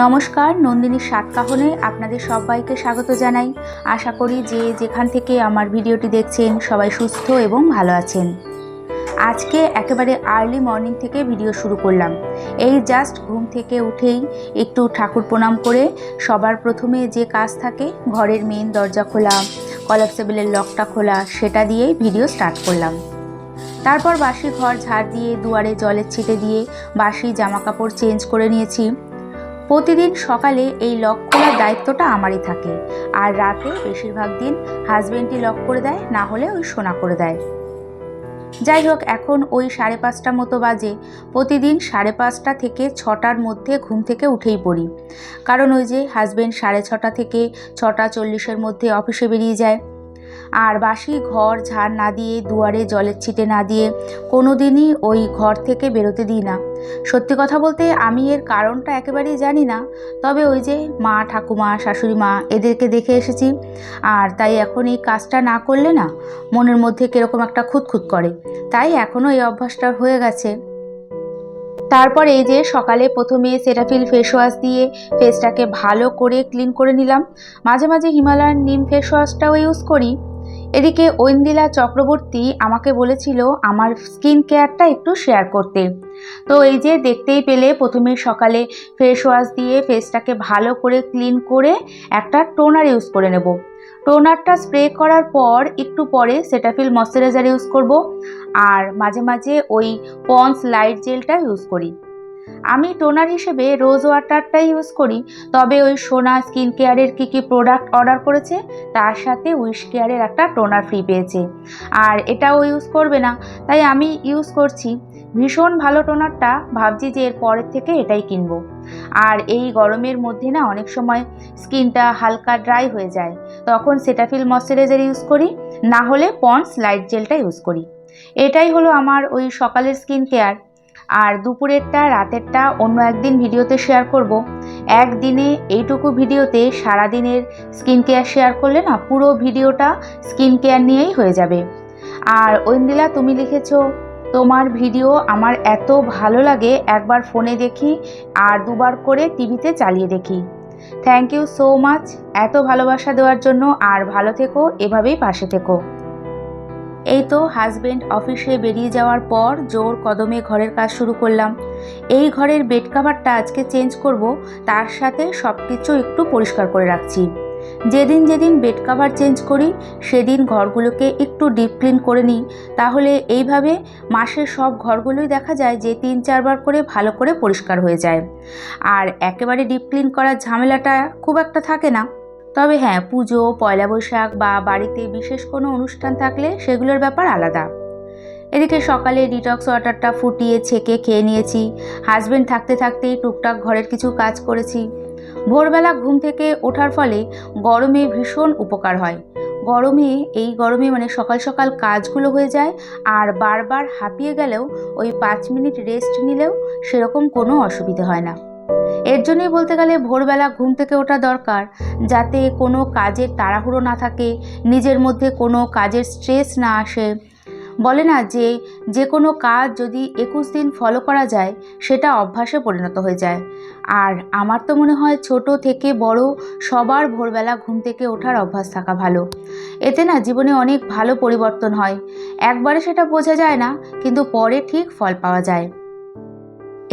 নমস্কার নন্দিনীর সাতকাহনে আপনাদের সবাইকে স্বাগত জানাই। আশা করি যে যেখান থেকে আমার ভিডিওটি দেখছেন সবাই সুস্থ এবং ভালো আছেন। আজকে একেবারে আর্লি মর্নিং থেকে ভিডিও শুরু করলাম। এই জাস্ট ঘুম থেকে উঠেই একটু ঠাকুর প্রণাম করে সবার প্রথমে যে কাজ থাকে, ঘরের মেন দরজা খোলা কলাপসেবলের লকটা খোলা, সেটা দিয়েই ভিডিও স্টার্ট করলাম। তারপর বাসি ঘর ঝাড় দিয়ে দুয়ারে জলের ছিটে দিয়ে বাসি জামা কাপড় চেঞ্জ করে নিয়েছি। প্রতিদিন সকালে এই লক খোলার দায়িত্বটা আমারই থাকে। আর রাতে বেশিরভাগ দিন হাজবেন্ডই লক করে দেয়, না হলে ওই সোনা করে দেয়। যাই হোক, এখন ওই সাড়ে পাঁচটা মতো বাজে। প্রতিদিন সাড়ে পাঁচটা থেকে ছটার মধ্যে ঘুম থেকে উঠেই পড়ি। কারণ ওই যে হাজবেন্ড সাড়ে ছটা থেকে ছটা চল্লিশের মধ্যে অফিসে বেরিয়ে যায়। আর বাসি ঘর ঝাড় না দিয়ে, দুয়ারে জলের ছিটে না দিয়ে কোনো দিনই ওই ঘর থেকে বেরোতে দিই না। সত্যি কথা বলতে আমি এর কারণটা একেবারেই জানি না, তবে ওই যে মা, ঠাকুমা, শাশুড়ি মা এদেরকে দেখে এসেছি। আর তাই এখন এই কাজটা না করলে না মনের মধ্যে কীরকম একটা খুঁতখুত করে। তাই এখনও এই অভ্যাসটা হয়ে গেছে। তারপর এই যে সকালে প্রথমে সেটাফিল ফেস ওয়াশ দিয়ে ফেসটাকে ভালো করে ক্লিন করে নিলাম। মাঝে মাঝে হিমালয়ান নিম ফেস ওয়াশটাও ইউজ করি। এদিকে ঐন্দিলা চক্রবর্তী আমাকে বলেছিল, আমার স্কিন কেয়ারটা একটু শেয়ার করতে। তো এই যে দেখতেই পেলে, প্রথমে সকালে ফেস ওয়াশ দিয়ে ফেসটাকে ভালো করে ক্লিন করে একটা টোনার ইউজ করে নেব। টোনারটা স্প্রে করার পর একটু পরে সেটাফিল ময়শ্চারাইজার ইউজ করব। আর মাঝে মাঝে ওই পন্স লাইট জেলটা ইউজ করি। আমি টোনার হিসেবে রোজ ওয়াটারটা ইউজ করি, তবে ওই সোনা স্কিন কেয়ারের কী কী প্রোডাক্ট অর্ডার করেছে, তার সাথে উইশ কেয়ারের একটা টোনার ফ্রি পেয়েছে। আর এটাও ইউজ করবে না, তাই আমি ইউজ করছি। ভীষণ ভালো টোনারটা, ভাবছি যে এর পরের থেকে এটাই কিনবো। আর এই গরমের মধ্যে না, অনেক সময় স্কিনটা হালকা ড্রাই হয়ে যায়, তখন সেটাফিল ময়শ্চারাইজার ইউজ করি, না হলে পন্স লাইট জেলটা ইউজ করি। এটাই হলো আমার ওই সকালের স্কিন কেয়ার। আর দুপুরেরটা, রাতেরটা অন্য একদিন ভিডিওতে শেয়ার করব। একদিনে এইটুকু ভিডিওতে সারাদিনের স্কিন কেয়ার শেয়ার করলে না পুরো ভিডিওটা স্কিন কেয়ার নিয়েই হয়ে যাবে। আর ঐন্দিলা তুমি লিখেছো, তোমার ভিডিও আমার এত ভালো লাগে, একবার ফোনে দেখি আর দুবার করে টিভিতে চালিয়ে দেখি। থ্যাংক ইউ সো মাচ এত ভালোবাসা দেওয়ার জন্য, আর ভালো থেকো, এভাবেই পাশে থেকো। এই তো হাজবেন্ড অফিসে বেরিয়ে যাওয়ার পর জোর কদমে ঘরের কাজ শুরু করলাম। এই ঘরের বেড কাভারটা আজকে চেঞ্জ করব, তার সাথে সব কিছু একটু পরিষ্কার করে রাখছি। যেদিন যেদিন বেড কাভার চেঞ্জ করি, সেদিন ঘরগুলোকে একটু ডিপ ক্লিন করে নিই। তাহলে এইভাবে মাসের সব ঘরগুলোই দেখা যায় যে তিন চারবার করে ভালো করে পরিষ্কার হয়ে যায়। আর একেবারে ডিপ ক্লিন করার ঝামেলাটা খুব একটা থাকে না। তবে হ্যাঁ পুজো, পয়লা বৈশাখ বা বাড়িতে বিশেষ কোনো অনুষ্ঠান থাকলে সেগুলোর ব্যাপার আলাদা। এদিকে সকালে ডিটক্স ওয়াটারটা ফুটিয়ে ছেঁকে খেয়ে নিয়েছি। হাজব্যান্ড থাকতে থাকতেই টুকটাক ঘরের কিছু কাজ করেছি। ভোরবেলা ঘুম থেকে ওঠার ফলে গরমে ভীষণ উপকার হয়। গরমে, এই গরমে মানে সকাল সকাল কাজগুলো হয়ে যায় আর বারবার হাঁপিয়ে গেলেও ওই পাঁচ মিনিট রেস্ট নিলেও সেরকম কোনো অসুবিধে হয় না। এর জন্যই বলতে গেলে ভোরবেলা ঘুম থেকে ওঠা দরকার, যাতে কোনো কাজের তাড়াহুড়ো না থাকে, নিজের মধ্যে কোনো কাজের স্ট্রেস না আসে। বলে না যে যে কোনো কাজ যদি একুশ দিন ফলো করা যায়, সেটা অভ্যাসে পরিণত হয়ে যায়। আর আমার তো মনে হয় ছোট থেকে বড় সবার ভোরবেলা ঘুম থেকে ওঠার অভ্যাস থাকা ভালো। এতে না জীবনে অনেক ভালো পরিবর্তন হয়। একবারে সেটা বোঝা যায় না, কিন্তু পরে ঠিক ফল পাওয়া যায়।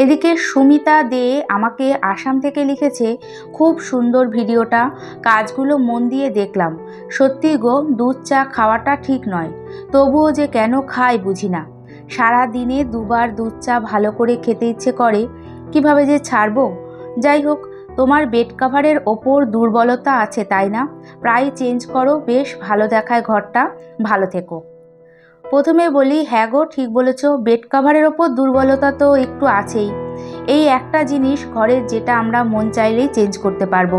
এদিকে সুমিতা দে আমাকে আসাম থেকে লিখেছে, খুব সুন্দর ভিডিওটা, কাজগুলো মন দিয়ে দেখলাম। সত্যি গো, দুধ চা খাওয়াটা ঠিক নয়। তবুও যে কেন খাই বুঝি না। সারা দিনে দুবার দুধ চা ভালো করে খেতে ইচ্ছে করে, কীভাবে যে ছাড়বো? যাই হোক, তোমার বেড কাভারের ওপর দুর্বলতা আছে, তাই না? প্রায় চেঞ্জ করো, বেশ ভালো দেখায় ঘরটা। ভালো থেকো। প্রথমে বলি হ্যাঁ গো, ঠিক বলেছ। বেড কাভারের ওপর দুর্বলতা তো একটু আছেই। এই একটা জিনিস ঘরের যেটা আমরা মন চাইলেই চেঞ্জ করতে পারব।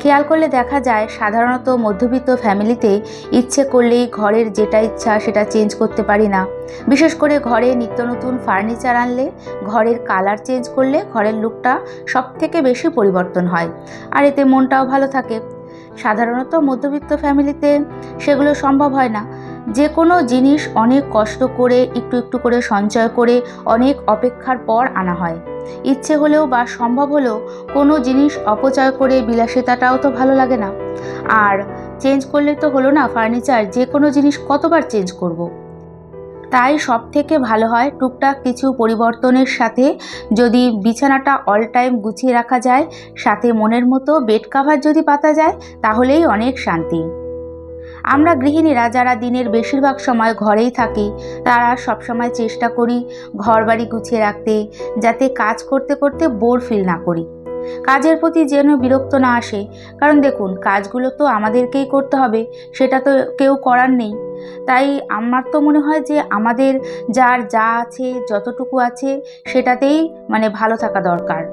খেয়াল করলে দেখা যায়, সাধারণত মধ্যবিত্ত ফ্যামিলিতে ইচ্ছে করলেই ঘরের যেটা ইচ্ছা সেটা চেঞ্জ করতে পারি না। বিশেষ করে ঘরে নিত্য নতুন ফার্নিচার আনলে, ঘরের কালার চেঞ্জ করলে ঘরের লুকটা সব থেকে বেশি পরিবর্তন হয়। আর এতে মনটাও ভালো থাকে। সাধারণত মধ্যবিত্ত ফ্যামিলিতে সেগুলো সম্ভব হয় না। যে কোনো জিনিস অনেক কষ্ট করে, একটু একটু করে সঞ্চয় করে অনেক অপেক্ষার পর আনা হয়। ইচ্ছে হলেও বা সম্ভব হলেও কোনো জিনিস অপচয় করে বিলাসিতাটাও তো ভালো লাগে না। আর চেঞ্জ করলে তো হলো না, ফার্নিচার, যে কোনো জিনিস কতবার চেঞ্জ করব। তাই সব থেকে ভালো হয় টুকটাক কিছু পরিবর্তনের সাথে। যদি বিছানাটা অল টাইম গুছিয়ে রাখা যায়, সাথে মনের মতো বেড কাভার যদি পাতা যায়, তাহলেই অনেক শান্তি। আমরা গৃহিণীরা যারা দিনের বেশিরভাগ সময় ঘরেই থাকি, তারা সবসময় চেষ্টা করি ঘর বাড়ি গুছিয়ে রাখতে, যাতে কাজ করতে করতে বোর ফিল না করি। কাজের প্রতি যেন বিরক্ত না আসে। কারণ দেখুন, কাজগুলো তো আমাদেরকেই করতে হবে, সেটা তো কেউ করার নেই। তাই আমার তো মনে হয় যে আমাদের যার যা আছে, যতটুকু আছে, সেটাতেই মানে ভালো থাকা দরকার।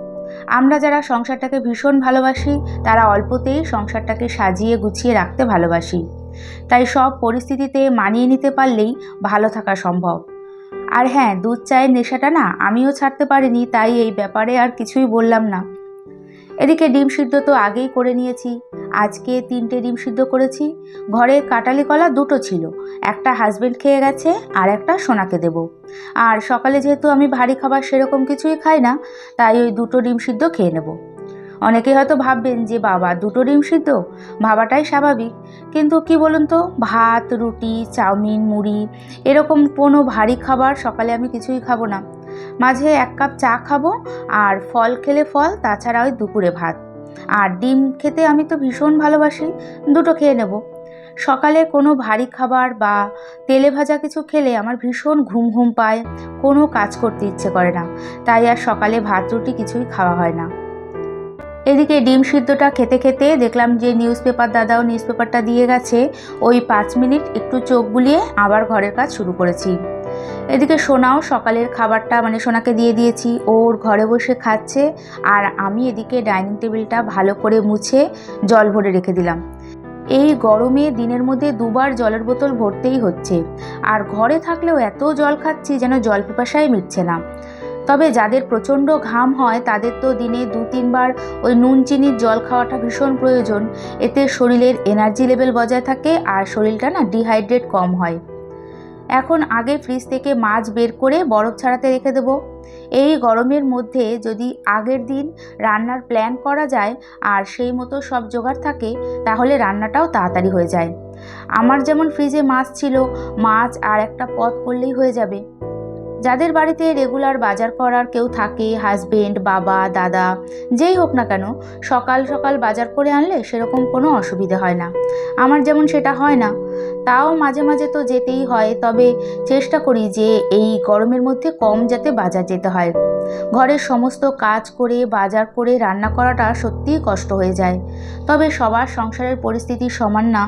আমরা যারা সংসারটাকে ভীষণ ভালোবাসি, তারা অল্পতেই সংসারটাকে সাজিয়ে গুছিয়ে রাখতে ভালোবাসি। তাই সব পরিস্থিতিতে মানিয়ে নিতে পারলেই ভালো থাকা সম্ভব। আর হ্যাঁ দুধ, চায়ের নেশাটা না, আমিও ছাড়তে পারিনি, তাই এই ব্যাপারে আর কিছুই বললাম না। এদিকে ডিম সিদ্ধ তো আগেই করে নিয়েছি। আজকে তিনটে ডিম সিদ্ধ করেছি। ঘরে কাটালি কলা দুটো ছিল। একটা হাজবেন্ড খেয়ে গেছে আর একটা সোনাকে দেব। আর সকালে যেহেতু আমি ভারী খাবার সেরকম কিছুই খাই না, তাই ওই দুটো ডিম সিদ্ধ খেয়ে নেব। অনেকে হয়তো ভাববেন যে, বাবা, দুটো ডিম সিদ্ধ? ভাবাটাই স্বাভাবিক। কিন্তু কি বলুন তো, ভাত, রুটি, চাউমিন, মুড়ি, এরকম কোনো ভারী খাবার সকালে আমি কিছুই খাব না। মাঝে এক কাপ চা খাব আর ফল খেলে ফল, তাছাড়া ওই দুপুরে ভাত। আর ডিম খেতে আমি তো ভীষণ ভালোবাসি, দুটো খেয়ে নেব। সকালে কোনো ভারী খাবার বা তেলে ভাজা কিছু খেলে আমার ভীষণ ঘুম ঘুম পায়, কোনো কাজ করতে ইচ্ছে করে না। তাই আর সকালে ভাত, রুটি কিছুই খাওয়া হয় না। এদিকে ডিম সিদ্ধটা খেতে খেতে দেখলাম যে নিউজ পেপার দাদাও নিউজ পেপারটা দিয়ে গেছে, ওই পাঁচ মিনিট একটু চোখ বুলিয়ে আবার ঘরের কাজ শুরু করেছি। এদিকে সোনাও সকালের খাবারটা মানে সোনাকে দিয়ে দিয়েছি। ওর ঘরে বসে খাচ্ছে আর আমি এদিকে ডাইনিং টেবিলটা ভালো করে মুছে জল ভরে রেখে দিলাম। এই গরমে দিনের মধ্যে দুবার জলের বোতল ভরতেই হচ্ছে। আর ঘরে থাকলেও এত জল খাচ্ছি যেন জল পিপাসাই মিটছে না। তবে যাদের প্রচণ্ড ঘাম হয়, তাদের তো দিনে দু, তিনবার ওই নুন, চিনির জল খাওয়াটা ভীষণ প্রয়োজন। এতে শরীরের এনার্জি লেভেল বজায় থাকে আর শরীরটা না ডিহাইড্রেট কম হয়। এখন আগে ফ্রিজ থেকে মাছ বের করে বরফ ছাড়াতে রেখে দেবো। এই গরমের মধ্যে যদি আগের দিন রান্নার প্ল্যান করা যায় আর সেই মতো সব জোগাড় থাকে, তাহলে রান্নাটাও তাড়াতাড়ি হয়ে যায়। আমার যেমন ফ্রিজে মাছ ছিল, মাছ আর একটা পথ করলেই হয়ে যাবে। যাদের বাড়িতে রেগুলার বাজার করার কেউ থাকে হাজবেন্ড বাবা, দাদা, যেই হোক না কেন, সকাল সকাল বাজার করে আনলে সেরকম কোনো অসুবিধে হয় না। আমার যেমন সেটা হয় না, তাও মাঝে মাঝে তো যেতেই হয়, তবে চেষ্টা করি যে এই গরমের মধ্যে কম যাতে বাজার যেতে হয়। ঘরের সমস্ত কাজ করে, বাজার করে রান্না করাটা সত্যিই কষ্ট হয়ে যায়, তবে সবার সংসারের পরিস্থিতি সমান না।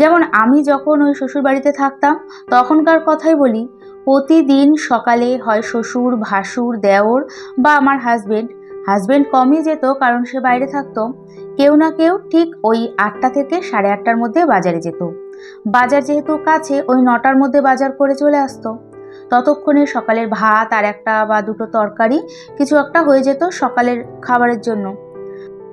যেমন আমি যখন ওই শ্বশুরবাড়িতে থাকতাম, তখনকার কথাই বলি প্রতিদিন সকালে হয় শ্বশুর, ভাসুর, দেওর বা আমার হাজবেন্ড হাজবেন্ড কমই যেত কারণ সে বাইরে থাকতো। কেউ না কেউ ঠিক ওই আটটা থেকে সাড়ে আটটার মধ্যে বাজারে যেত। বাজার যেহেতু কাছে, ওই নটার মধ্যে বাজার করে চলে আসতো। ততক্ষণে সকালের ভাত আর একটা বা দুটো তরকারি কিছু একটা হয়ে যেত সকালের খাবারের জন্য।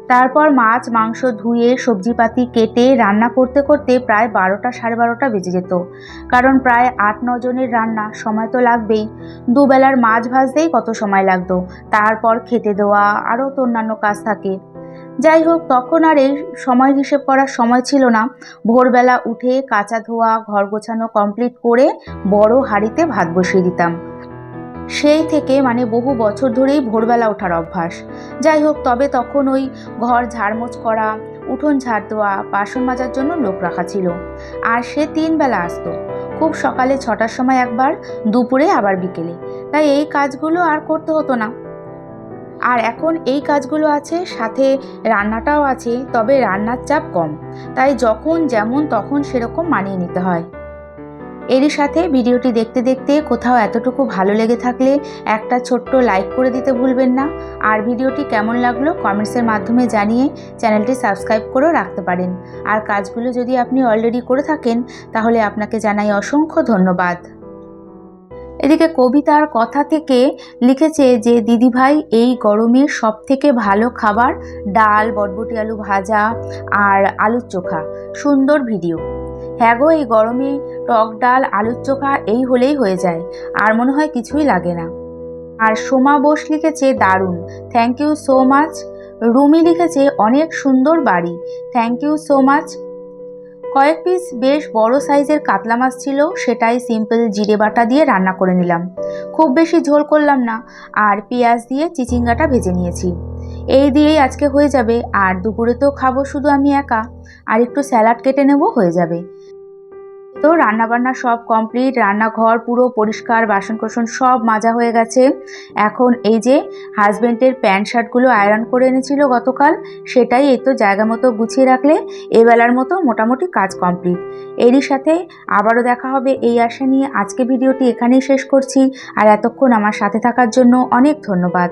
তারপর মাছ, মাংস ধুয়ে, সবজিপাতি কেটে রান্না করতে করতে প্রায় বারোটা, সাড়ে বারোটা বেজে যেত। কারণ প্রায় আট জনের রান্না, সময় তো লাগবেই। দুবেলার মাছ ভাজতেই কত সময় লাগতো। তারপর খেতে দেওয়া, আরও তো অন্যান্য কাজ থাকে। যাই হোক, তখন আর এই সময় হিসেব করার সময় ছিল না। ভোরবেলা উঠে কাঁচা ধোয়া, ঘর গোছানো কমপ্লিট করে বড় হাঁড়িতে ভাত বসিয়ে দিতাম। সেই থেকে মানে বহু বছর ধরেই ভোরবেলা ওঠার অভ্যাস। যাই হোক, তবে তখন ওই ঘর ঝাড়মোছ করা, উঠোন ঝাড় দেওয়া, বাসন মাজার জন্য লোক রাখা ছিল। আর সে তিন বেলা আসতো। খুব সকালে ছটার সময় একবার, দুপুরে আবার বিকেলে। তাই এই কাজগুলো আর করতে হতো না। আর এখন এই কাজগুলো আছে, সাথে রান্নাটাও আছে, তবে রান্নার চাপ কম। তাই যখন যেমন তখন সেরকম মানিয়ে নিতে হয়। এরই সাথে ভিডিওটি দেখতে দেখতে কোথাও এতটুকু ভালো লেগে থাকলে একটা ছোট্ট লাইক করে দিতে ভুলবেন না। আর ভিডিওটি কেমন লাগল কমেন্টসের মাধ্যমে জানিয়ে চ্যানেলটি সাবস্ক্রাইব করেও রাখতে পারেন। আর কাজগুলো যদি আপনি অলরেডি করে থাকেন, তাহলে আপনাকে জানাই অসংখ্য ধন্যবাদ। এদিকে কবিতার কথা থেকে লিখেছে যে, দিদিভাই, এই গরমে সব থেকে ভালো খাবার ডাল, বটবটি আলু ভাজা আর আলুর চোখা। সুন্দর ভিডিও। হ্যাঁ গো, এই গরমে টক ডাল, আলুর চোখা, এই হলেই হয়ে যায়। আর মনে হয় কিছুই লাগে না। আর সোমা বোস লিখেছে দারুণ। Thank you so much Rumi লিখেছে অনেক সুন্দর বাড়ি। থ্যাংক ইউ সো মাচ কয়েক পিস বেশ বড় সাইজের কাতলা মাছ ছিল, সেটাই সিম্পল জিরে বাটা দিয়ে রান্না করে নিলাম। খুব বেশি ঝোল করলাম না, আর পেঁয়াজ দিয়ে চিচিঙ্গাটা ভেজে নিয়েছি। এই দিয়েই আজকে হয়ে যাবে, আর দুপুরে তো খাব শুধু আমি একা। আর একটু স্যালাড কেটে নেব, হয়ে যাবে। তো রান্নাবান্না সব কমপ্লিট রান্নাঘর পুরো পরিষ্কার বাসন কোসন সব মাজা হয়ে গেছে। এখন এই যে হাজব্যান্ডের প্যান্ট শার্টগুলো আয়রন করে এনেছিল গতকাল, সেটাই এই তো জায়গা মতো গুছিয়ে রাখলে এবেলার মতো মোটামুটি কাজ কমপ্লিট এরই সাথে আবারও দেখা হবে এই আশা নিয়ে। আজকে ভিডিওটি এখানেই শেষ করছি। আর এতক্ষণ আমার সাথে থাকার জন্য অনেক ধন্যবাদ।